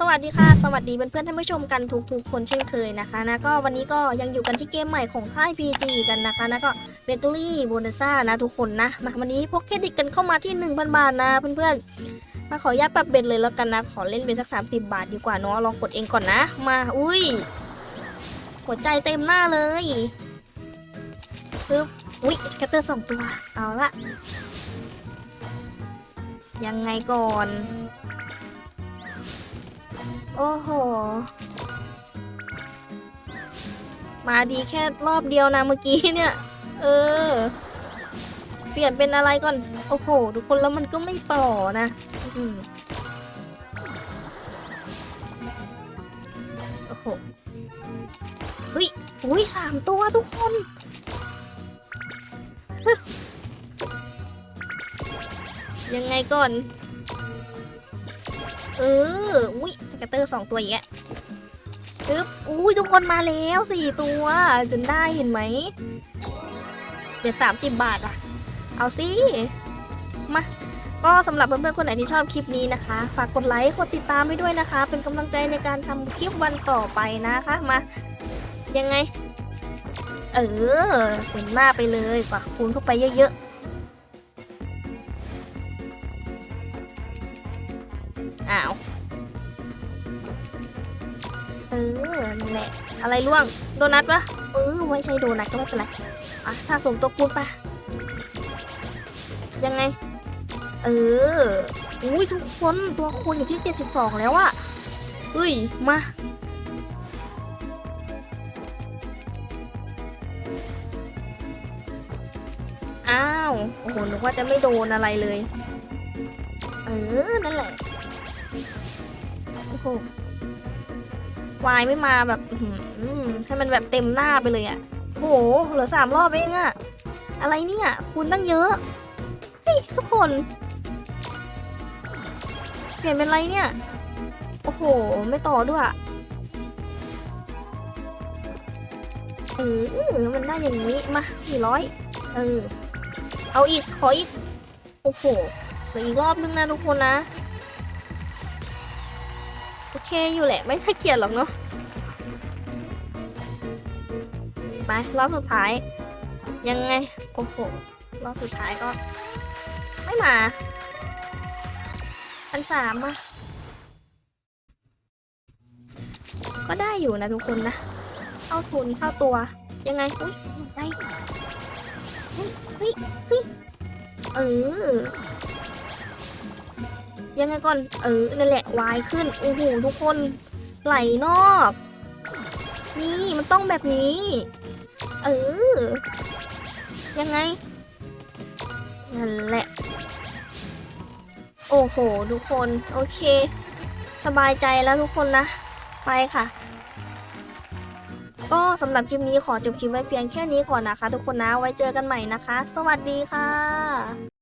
สวัสดีค่ะ สวัสดีเพื่อนๆท่านผู้ชมกันทุกๆคนเช่นเคยนะคะนะก็วันนี้ก็ยังอยู่กันที่เกมใหม่ของค่าย PG กันนะคะนะก็เบเกอรี่โบนัซ่านะทุกคนนะมาวันนี้พกเครดิตกันเข้ามาที่ 1,000 บาทนะเพื่อนๆ มาขออนุญาตปรับเบ็ดเลยแล้วกันนะ ขอเล่นเป็นสัก 30 บาทดีกว่าเนาะลองกดเองก่อนนะ มาอุ้ย หัวใจเต็มหน้าเลยปึ๊บอุ้ยสเกตเตอร์สองตัว เอาละยังไงก่อน โอ้โห มาดีแค่รอบเดียวนะเมื่อกี้เนี่ย เออ เปลี่ยนเป็นอะไรก่อน โอ้โห ทุกคนแล้วมันก็ไม่ต่อนะอืมโอ้โหเฮ้ยอุ้ยสามตัวทุกคนยังไงก่อน เออ อุ้ยสเกตเตอร์สองตัวอีกแยะปึ๊บอุ้ยทุกคนมาแล้วสี่ตัว จนได้เห็นไหมเดี๋ยวสามสิบบาทอะเอาสิ มา ก็สำหรับเพื่อนๆคนไหนที่ชอบคลิปนี้นะคะ ฝากกดไลค์ กดติดตามไปด้วยนะคะ เป็นกำลังใจในการทำคลิปวันต่อไปนะคะ มา ยังไง เออเห็นหน้าไปเลยกว่าคูณเข้าไปเยอะๆ อ้าว เออนั่แหละ อะไรล่วง โดนัทปะเออไม่ใช่โดนัทก็ไม่เป็นไรอะสะสมตัวคูณปะยังไง เออ อุ้ยทุกคนตัวคูณอยู่ที่ 72 แล้วอะเฮ้ย มาอ้าว โอ้โหนึกว่าจะไม่โดนอะไรเลย เออ นั่นแหละ โอ้โหวายไม่มาแบบให้มันแบบเต็มหน้าไปเลยอะโหเหลือสามรอบเองอะอะไรเนี่ยคุณตั้งเยอะเฮ้ยทุกคน เปลี่ยนเป็นไรเนี่ย โอ้โห ไม่ต่อด้วยอะเออมันได้อย่างนี้ มาสี่ร้อยเออ เอาอีก ขออีก โอ้โหเหลืออีกรอบนึงนะทุกคนนะ เคอยู่แหละ ไม่น่าเกลียดหรอกเนาะไปรอบสุดท้าย ยังไง โอ้โหรอบสุดท้ายก็ ไม่มาอันสามอะก็ได้อยู่นะทุกคนนะ เข้าทุนเข้าตัว ยังไง อุ้ยไงเฮ้ยเฮ้ยสิเออ ยังไงก่อน เออ นั่นแหละ วายขึ้น โอ้โห ทุกคน ไหลนอก นี่ มันต้องแบบนี้ เออ ยังไง นั่นแหละ โอ้โห ทุกคน โอเค สบายใจแล้วทุกคนนะ ไปค่ะก็สำหรับคลิปนี้ขอจบคลิปไว้เพียงแค่นี้ก่อนนะคะ ทุกคนนะ ไว้เจอกันใหม่นะคะ สวัสดีค่ะ